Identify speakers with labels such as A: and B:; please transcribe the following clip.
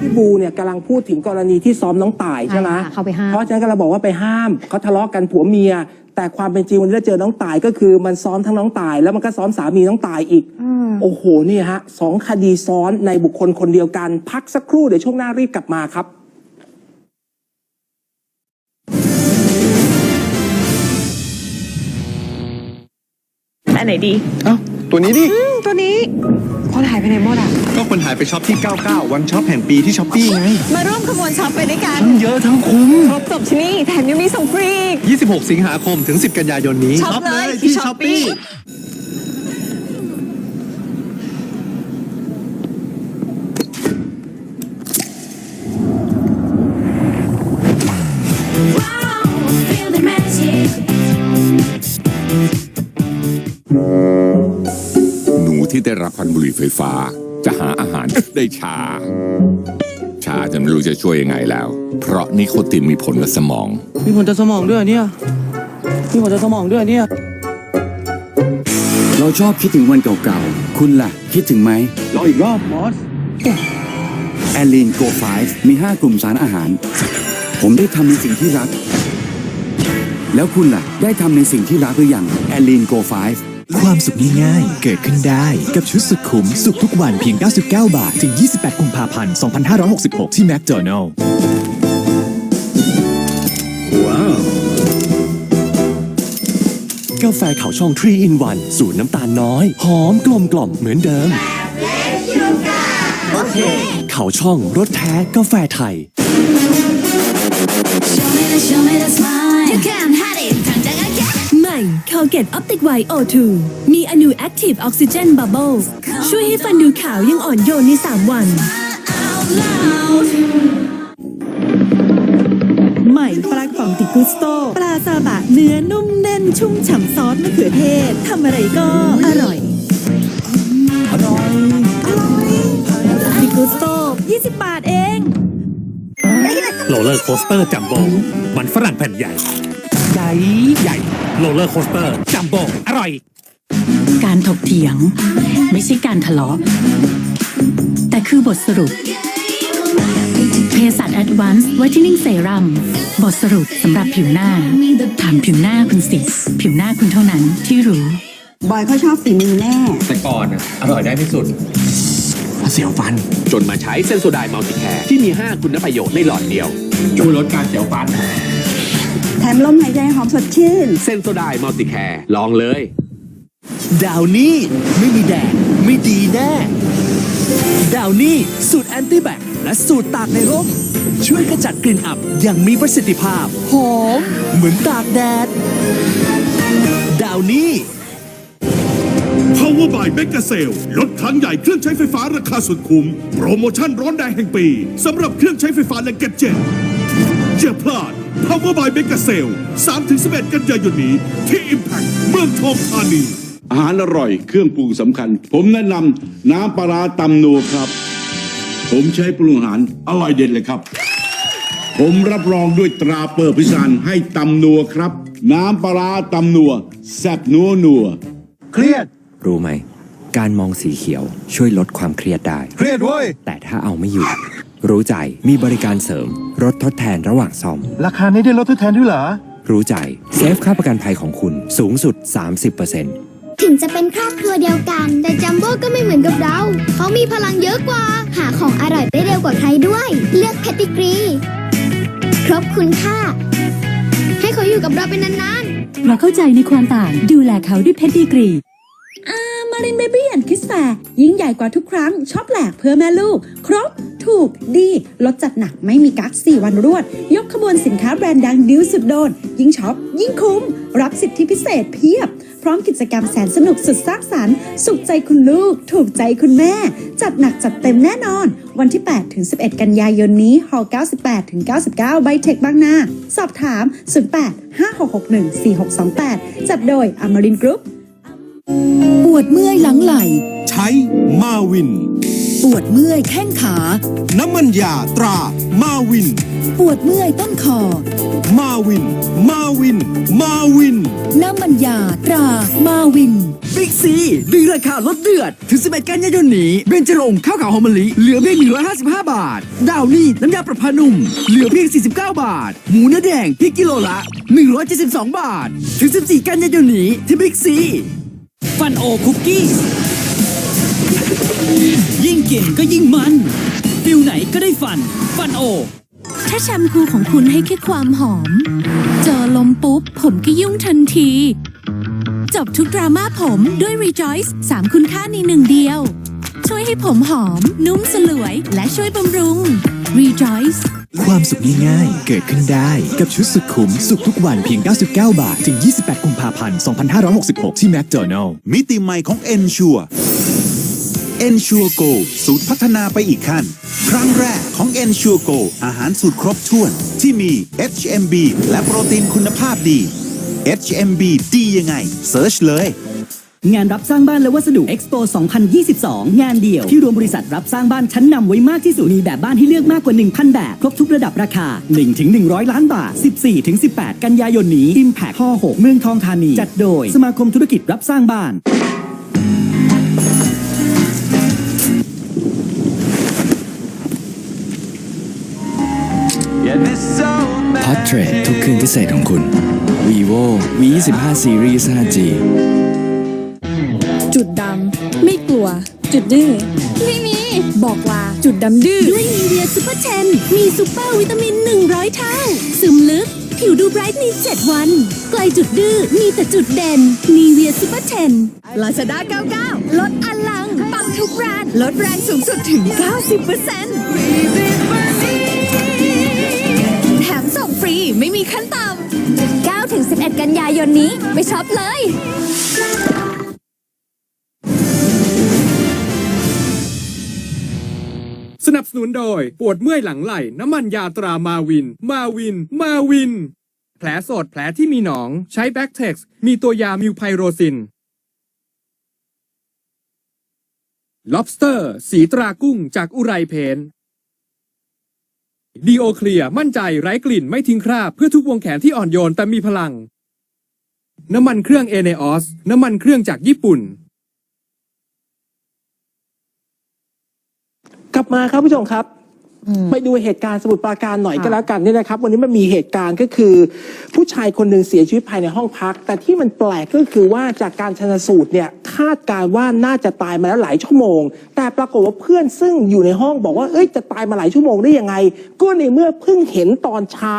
A: พี่บูเนี่ยกำลังพูดถึงกรณีที่ซ้อมน้องต่ายใช่ไหม
B: ใช่ค่ะเข้าไปห้าม
A: เพราะฉะนั้นก็เราบอกว่าไปห้ามเขาทะเลาะกันผัวเมีย แต่ความเป็นจริงวันนี้เราเจอน้องต่ายก็คือ มันซ้อมทั้งน้องต่าย แล้วมันก็ซ้อมสามีน้องต่ายอีก โอ้โหนี่ฮะสองคดีซ้อนในบุคคลคนเดียวกัน พักสักครู่เดี๋ยวช่วงหน้ารีบกลับมาครับ
C: อันไหนดี
D: เอ้า ตัวนี้ดิ
C: อืมตัวนี้ คนหายไปไหนหมดอะ
D: ก็คนหายไปช็อปที่ 99 วันช็อปแห่งปีที่ช้อปปี้ไง
C: มาร่วมขบวนช็อปไปด้วยกัน
D: ทั้งเยอะทั้งคุ้ม
C: ครบจบที่นี่ แถมยังมีส่งฟรีอีก
D: 26 สิงหาคมถึง 10 กันยายนนี้
C: ช็อปเลยที่ Shopee
E: หนู ที่ได้รับควันบุหรี่ไฟฟ้า จะหาอาหารได้ชาชาจนไม่รู้จะช่วยยังไงแล้ว เพราะนิโคตินมีผลกับสมอง
F: มีผลต่อสมองด้วยเนี่ย มีผลต่อสมองด้วยเนี่ย
G: เราชอบคิดถึงวันเก่าๆ คุณล่ะ คิดถึงไหม
F: รออีกรอบมอส
G: แอลลีนโกไฟมี 5 กลุ่มสารอาหาร ผมได้ทำในสิ่งที่รัก แล้วคุณล่ะ ได้ทำในสิ่งที่รักหรือยังแอลลีนโกไฟ
H: ความสุขง่ายๆ เกิดขึ้นได้กับชุดสุดคุ้ม สุขทุกวันเพียง 99 บาท ถึง 28 กุมภาพันธ์ 2566 ที่แมคโดนัลล์ว้าวกาแฟเขาช่อง 3 in 1 สูตรน้ำตาลน้อย หอมกลมกล่อมเหมือนเดิมเขาช่องรสแท้กาแฟไทย
I: ให ม่ Colgate Optic White O2 มีอนู Active Oxygen Bubbles ช่วยให้ฟันดูขาวยังอ่อนโยนใน 3 วัน ใหม่ปลากล่องติกุสโต ปลาซาบะเนื้อนุ่มแน่นชุ่มฉ่ำซอสมะเขือเทศทำอะไรก็อร่อยอร่อยอร่อยติกุสโต 20 บาทเอง
H: โรลเลอร์โคสเตอร์จัมโบ้มันฝรั่งแผ่นใหญ่ ใหญ่ใหญ่โรลเลอร์โคสเตอร์จัมโบ้อร่อย
I: การถกเถียง ไม่ใช่การทะเลาะ แต่คือบทสรุปเภสัช Advanced Whitening Serum บทสรุปสำหรับผิวหน้า ถามผิวหน้าคุณสิ ผิวหน้าคุณเท่านั้นที่รู้
B: บอยเขาชอบฝีมือแน่
F: แต่ก่อนอะอร่อยได้ที่สุด
H: เสียวฟัน
J: จนมาใช้เซนโซไดมัลติแคร์ที่มี 5 คุณประโยชน์ในหลอดเดียว
F: ช่วยลดการเสียวฟัน
B: แถ มลมหายใจหอมสดชื่น
J: เซนโซไดมัลติแคร์ลองเลย
H: ดาวนี่ไม่มีแดดไม่ดีแน่ ดาวนี่สูตรแอนตี้แบคและสูตรตากในร่ม ช่วยขจัดกลิ่นอับอย่างมีประสิทธิภาพ หอม เหมือนตากแดด ดาวนี่
K: Power by Mega Sale ลดครั้งใหญ่เครื่องใช้ไฟฟ้าราคาสุดคุ้ม โปรโมชั่นร้อนแรงแห่งปีสำหรับเครื่องใช้ไฟฟ้าและแกดเจ็ต อย่าพลาด Power by Mega Sale 3-11 กันยายนนี้ ที่ Impact เมืองทองธานี
L: อาหารอร่อยเครื่องปรุงสำคัญ ผมแนะนำน้ำปลาร้าตำนัวครับ ผมใช้ปรุงอาหารอร่อยเด็ดเลยครับ ผมรับรองด้วยตราเปิดพิสานให้ตำนัวครับ น้ำปลาร้าตำนัวแซ่บนัวนัว
F: เครียด
G: รู้ไหม การมองสีเขียวช่วยลดความเครียดได้
F: เครียดเว้ย
G: แต่ถ้าเอาไม่อยู่ รู้ใจมีบริการเสริมลดทดแทนระหว่างซ่อม
F: ราคานี้ได้ลดทดแทนด้วยเหรอ
G: รู้ใจเซฟค่าประกันภัยของคุณสูงสุด 30%
I: ถึงจะเป็นครอบครัวเดียวกัน แต่จัมโบ้ก็ไม่เหมือนกับเรา เขามีพลังเยอะกว่า หาของอร่อยได้เร็วกว่าใครด้วย เลือกแพตติกรีครบคุณค่า ให้เขาอยู่กับเราเป็นนานๆเราเข้าใจในความต่างดูแลเขาด้วยเพชรดีกรีอามารินเบบี้แอนคิสแฟยิ่งใหญ่กว่าทุกครั้งชอบแหลกเพื่อแม่ลูก ครบ ถูกดีลดจัดหนักไม่มีกัก4 วันรวด ยกขบวนสินค้าแบรนด์ดังดิวสุดโดน ยิ่งช็อป ยิ่งคุ้ม รับสิทธิพิเศษเพียบ พร้อมกิจกรรมแสนสนุกสุดสร้างสรรค์ สุขใจคุณลูก ถูกใจคุณแม่ จัดหนักจัดเต็มแน่นอน วันที่ 8 ถึง 11 กันยายนนี้ฮอล98 ถึง 99ไบเทคบางนา สอบถาม 08 5661 4628 จัดโดยอมรินกรุ๊ป ปวดเมื่อยหลังไหล
K: ใช้มาวิน
I: ปวดเมื่อยแข้งขา
K: น้ำมันยาตรามาวิน
I: ปวดเมื่อยต้นคอ
K: มาวิน มาวิน มาวิน
I: น้ำมันยาตรามาวิน
K: บิ
H: บิ๊กซีดึงราคาลดเดือด ถึง 11 กันยายนนี้เบนจรงค์ข้าวขาวหอมมะลิ เหลือเพียง 155 บาท ดาวนี่น้ำยาประพานุ่ม เหลือเพียง 49 บาท หมูเนื้อแดงพริกกิโลละ 172 บาท ถึง 14 กันยายนนี้ที่บิ๊กซี ฟันโอคุกกี้ ยิ่งกินก็ยิ่งมันฟิลไหนก็ได้ฟัน ฟันโอ
M: ถ้าแชมพูของคุณให้แค่ความหอม เจอลมปุ๊บ ผมก็ยุ่งทันที จบทุกดราม่าผมด้วย Rejoice 3คุณค่าในหนึ่งเดียว ช่วยให้ผมหอม นุ่มสลวย และช่วยบำรุง Rejoice
H: ความสุขง่ายๆ เกิดขึ้นได้กับชุดสุดคุ้ม สุขทุกวันเพียง 99 บาท ถึง 28 กุมภาพันธ์ 2566 ที่แมคโดนัลล์
N: มิติใหม่ของ Ensure Ensure Go สูตรพัฒนาไปอีกขั้น ครั้งแรกของ Ensure Go อาหารสูตรครบถ้วน ที่มี HMB และโปรตีนคุณภาพดี HMB ดียังไงเซิร์ชเลย
H: งานรับสร้างบ้านและวัสดุ Expo 2022 งานเดียว ที่รวมบริษัทรับสร้างบ้านชั้นนำไว้มากที่สุด มีแบบบ้านให้เลือกมากกว่า 1,000 แบบ ครบทุกระดับราคา 1-100 ล้านบาท 14-18 กันยายนนี้ Impact ข้อ6เมืองทองธานี จัดโดย สมาคมธุรกิจรับสร้างบ้าน
G: พอร์เทรตทุกคืนพิเศษของคุณ vivo v 2 5 series 5G
M: จุดดำ ไม่กลัว จุดดื้อไม่มี บอกลาจุดดำดื้อ ด้วยนีเวียซูเปอร์เทนมีซูเปอร์วิตามิน 100 เท่า ซึมลึก ผิวดูไบรท์ใน7 วัน ไกลจุดดื้อ มีแต่จุดเด่นนีเวียซูเปอร์เทน
C: ลาซาด้า99 ลดอลัง ปังทุกแบรนด์ลดแรงสูงสุดถึง 90% ไม่มีขั้นต่ำ
M: 9ถึง11 กันยายนนี้ไปช็อปเลย
O: สนับสนุนโดย ปวดเมื่อยหลังไหล่ น้ำมันยาตรามาวิน มาวิน มาวิน แผลสดแผลที่มีหนอง ใช้แบ็กเท็กซ์มีตัวยามิวไพโรซิน lobster สีตรากุ้งจากอุไรเพน ดีโอเคลียมั่นใจไร้กลิ่นไม่ทิ้งคราบเพื่อทุกวงแขนที่อ่อนโยนแต่มีพลัง น้ำมันเครื่องเอเนออสน้ำมันเครื่องจากญี่ปุ่น
A: กลับมาครับผู้ชมครับ ไปดูเหตุการณ์สมุทรปราการหน่อยก็แล้วกันเนี่ยนะครับ วันนี้มันมีเหตุการณ์ก็คือ ผู้ชายคนหนึ่งเสียชีวิตภายในห้องพัก แต่ที่มันแปลกก็คือว่าจากการชนสูตรเนี่ย คาดการณ์ว่าน่าจะตายมาแล้วหลายชั่วโมง แต่ปรากฏว่าเพื่อนซึ่งอยู่ในห้องบอกว่าเอ้ยจะตายมาหลายชั่วโมงได้ยังไง ก็ในเมื่อเพิ่งเห็นตอนเช้า